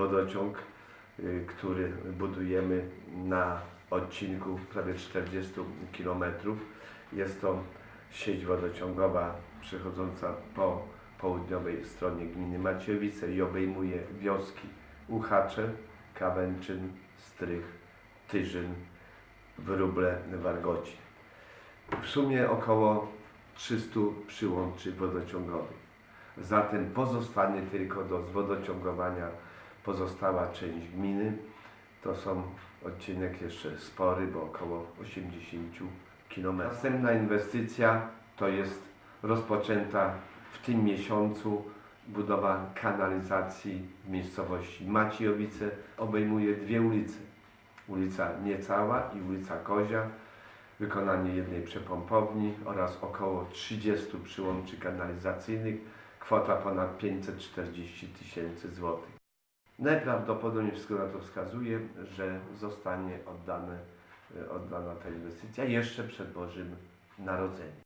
wodociąg, y, który budujemy na odcinku prawie 40 km. Jest to sieć wodociągowa przechodząca po południowej stronie gminy Maciejowice i obejmuje wioski Uchacze, Kawęczyn, Strych, Tyżyn, Wróble, Wargoci. W sumie około 300 przyłączy wodociągowych. Zatem pozostanie tylko do zwodociągowania pozostała część gminy. To są odcinek jeszcze spory, bo około 80 km. Następna inwestycja to jest rozpoczęta w tym miesiącu budowa kanalizacji w miejscowości Maciejowice. Obejmuje dwie ulice. Ulica Niecała i ulica Kozia. Wykonanie jednej przepompowni oraz około 30 przyłączy kanalizacyjnych. Kwota ponad 540 tysięcy złotych. Najprawdopodobniej wszystko na to wskazuje, że zostanie oddane, oddana ta inwestycja jeszcze przed Bożym Narodzeniem.